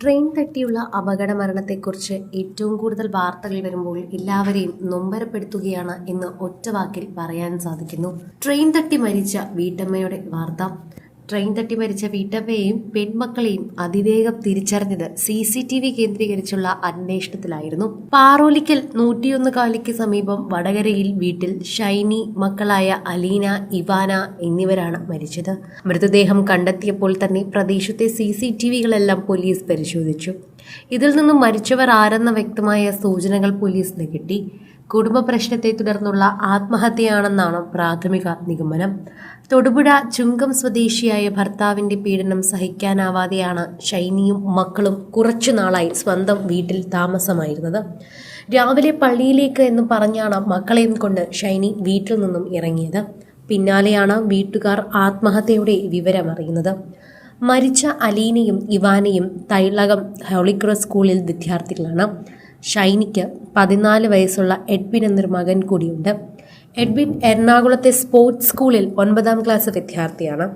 Train തട്ടിയുള്ള അപകട മരണത്തെക്കുറിച്ച് ഏറ്റവും കൂടുതൽ വാർത്തകൾ വരുമ്പോൾ എല്ലാവരെയും നൊമ്പരപ്പെടുത്തുകയാണ് എന്ന് ഒറ്റവാക്കിൽ പറയാൻ സാധിക്കുന്നു. ട്രെയിൻ തട്ടി മരിച്ച വീട്ടമ്മയുടെ വാർത്ത. ട്രെയിൻ തട്ടി മരിച്ച വീട്ടമ്മയെയും പെൺമക്കളെയും അതിവേഗം തിരിച്ചറിഞ്ഞത് സി സി ടി വി കേന്ദ്രീകരിച്ചുള്ള അന്വേഷണത്തിലായിരുന്നു. പാറോലിക്കൽ നൂറ്റിയൊന്ന് കാലിക്ക് സമീപം വടകരയിൽ വീട്ടിൽ ഷൈനി മക്കളായ അലീന ഇവാന എന്നിവരാണ് മരിച്ചത്. മൃതദേഹം കണ്ടെത്തിയപ്പോൾ തന്നെ പ്രദേശത്തെ സി സി ടി വികളെല്ലാം പോലീസ് പരിശോധിച്ചു. ഇതിൽ നിന്നും മരിച്ചവർ ആരെന്ന വ്യക്തമായ സൂചനകൾ പോലീസിന് കിട്ടി. കുടുംബ പ്രശ്നത്തെ തുടർന്നുള്ള ആത്മഹത്യയാണെന്നാണ് പ്രാഥമിക നിഗമനം. തൊടുപുഴ ചുങ്കം സ്വദേശിയായ ഭർത്താവിന്റെ പീഡനം സഹിക്കാനാവാതെയാണ് ഷൈനിയും മക്കളും കുറച്ചു നാളായി സ്വന്തം വീട്ടിൽ താമസമായിരുന്നത്. രാവിലെ പള്ളിയിലേക്ക് എന്ന് പറഞ്ഞാണ് മക്കളെയും കൊണ്ട് ഷൈനി വീട്ടിൽ നിന്നും ഇറങ്ങിയത്. പിന്നാലെയാണ് വീട്ടുകാർ ആത്മഹത്യയുടെ വിവരമറിയുന്നത് മരിച്ച അലീനയും ഇവാനയും തൈളകം ഹോളിക്രോസ് സ്കൂളിൽ വിദ്യാർത്ഥികളാണ്. ഷൈനിക്ക് പതിനാല് വയസ്സുള്ള എഡ്വിൻ എന്നൊരു മകൻ കൂടിയുണ്ട്. എഡ്വിൻ എറണാകുളത്തെ സ്പോർട്സ് സ്കൂളിൽ ഒൻപതാം ക്ലാസ് വിദ്യാർത്ഥിയാണ്.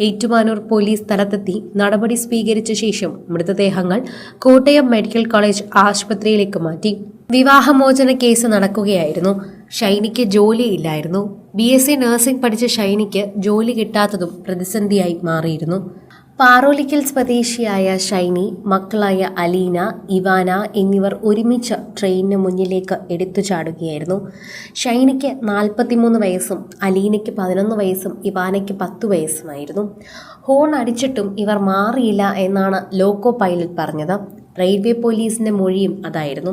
ഏറ്റുമാനൂർ പോലീസ് സ്ഥലത്തെത്തി നടപടി സ്വീകരിച്ച ശേഷം മൃതദേഹങ്ങൾ കോട്ടയം മെഡിക്കൽ കോളേജ് ആശുപത്രിയിലേക്ക് മാറ്റി. വിവാഹമോചന കേസ് നടക്കുകയായിരുന്നു. ഷൈനിക്ക് ജോലിയില്ലായിരുന്നു ബി എസ് സി നഴ്സിംഗ് പഠിച്ച ഷൈനിക്ക് ജോലി കിട്ടാത്തതും പ്രതിസന്ധിയായി മാറിയിരുന്നു. പാറോലിക്കൽ സ്വദേശിയായ ഷൈനി മക്കളായ അലീന ഇവാന എന്നിവർ ഒരുമിച്ച് ട്രെയിനിന് മുന്നിലേക്ക് എടുത്തു ചാടുകയായിരുന്നു. ഷൈനിക്ക് നാൽപ്പത്തിമൂന്ന് വയസ്സും അലീനയ്ക്ക് പതിനൊന്ന് വയസ്സും ഇവാനയ്ക്ക് പത്ത് വയസ്സുമായിരുന്നു. ഹോൺ അടിച്ചിട്ടും ഇവർ മാറിയില്ല എന്നാണ് ലോക്കോ പൈലറ്റ് പറഞ്ഞത്. റെയിൽവേ പോലീസിന്റെ മൊഴിയും അതായിരുന്നു.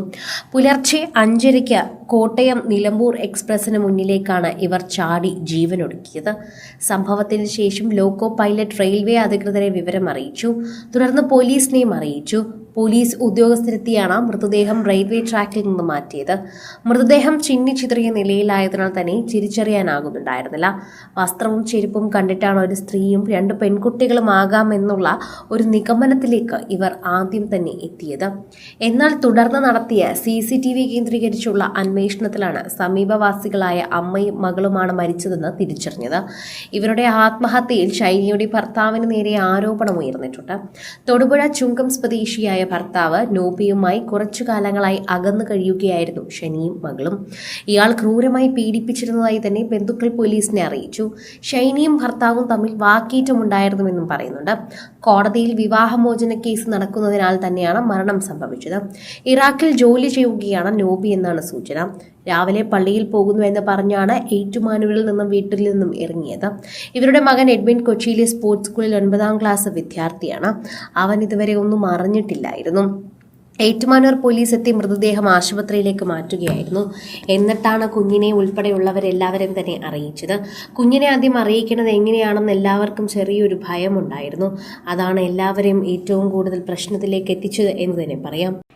പുലർച്ചെ അഞ്ചരയ്ക്ക് കോട്ടയം നിലമ്പൂർ എക്സ്പ്രസിന് മുന്നിലേക്കാണ് ഇവർ ചാടി ജീവനൊടുക്കിയത്. സംഭവത്തിന് ശേഷം ലോക്കോ പൈലറ്റ് റെയിൽവേ അധികൃതരെ വിവരം അറിയിച്ചു തുടർന്ന് പോലീസിനെയും അറിയിച്ചു. പോലീസ് ഉദ്യോഗസ്ഥരെത്തിയാണ് മൃതദേഹം റെയിൽവേ ട്രാക്കിൽ നിന്ന് മാറ്റിയത്. മൃതദേഹം ചിന്നി ചിതറിയ നിലയിലായതിനാൽ തന്നെ തിരിച്ചറിയാനാകുന്നുണ്ടായിരുന്നില്ല. വസ്ത്രവും ചെരുപ്പും കണ്ടിട്ടാണ് ഒരു സ്ത്രീയും രണ്ട് പെൺകുട്ടികളും ആകാമെന്നുള്ള ഒരു നിഗമനത്തിലേക്ക് ഇവർ ആദ്യം തന്നെ എത്തിയത്. എന്നാൽ തുടർന്ന് നടത്തിയ സി സി ടി വി കേന്ദ്രീകരിച്ചുള്ള അന്വേഷണത്തിലാണ് സമീപവാസികളായ അമ്മയും മകളുമാണ് മരിച്ചതെന്ന് തിരിച്ചറിഞ്ഞത്. ഇവരുടെ ആത്മഹത്യയിൽ ശൈലിയുടെ ഭർത്താവിന് നേരെ ആരോപണം ഉയർന്നിട്ടുണ്ട് തൊടുപുഴ ചുങ്കം സ്വദേശിയായ ഭർത്താവ് നോബിയുമായി കുറച്ചു കാലങ്ങളായി അകന്നു കഴിയുകയായിരുന്നു. ഷനിയും മകളും ഇയാൾ ക്രൂരമായി പീഡിപ്പിച്ചിരുന്നതായി തന്നെ ബന്ധുക്കൾ പോലീസിനെ അറിയിച്ചു. ഷൈനിയും ഭർത്താവും തമ്മിൽ വാക്കേറ്റമുണ്ടായിരുന്നുവെന്നും പറയുന്നുണ്ട്. കോടതിയിൽ വിവാഹമോചന കേസ് നടക്കുന്നതിനാൽ തന്നെയാണ് മരണം സംഭവിച്ചത്. ഇറാഖിൽ ജോലി ചെയ്യുകയാണ് നോബി എന്നാണ് സൂചന. രാവിലെ പള്ളിയിൽ പോകുന്നു എന്ന് പറഞ്ഞാണ് ഏറ്റുമാനൂരിൽ നിന്നും വീട്ടിൽ നിന്നും ഇറങ്ങിയത്. ഇവരുടെ മകൻ എഡ്വിൻ കൊച്ചിയിലെ സ്പോർട്സ് സ്കൂളിൽ ഒൻപതാം ക്ലാസ് വിദ്യാർത്ഥിയാണ്. അവൻ ഇതുവരെ ഒന്നും അറിഞ്ഞിട്ടില്ലായിരുന്നു. ഏറ്റുമാനൂർ പോലീസ് എത്തി മൃതദേഹം ആശുപത്രിയിലേക്ക് മാറ്റുകയായിരുന്നു. എന്നിട്ടാണ് കുഞ്ഞിനെ ഉൾപ്പെടെയുള്ളവരെല്ലാവരും തന്നെ അറിയിച്ചത്. കുഞ്ഞിനെ ആദ്യം അറിയിക്കുന്നത് എങ്ങനെയാണെന്ന് എല്ലാവർക്കും ചെറിയൊരു ഭയമുണ്ടായിരുന്നു. അതാണ് എല്ലാവരെയും ഏറ്റവും കൂടുതൽ പ്രശ്നത്തിലേക്ക് എത്തിച്ചത് എന്ന് തന്നെ പറയാം.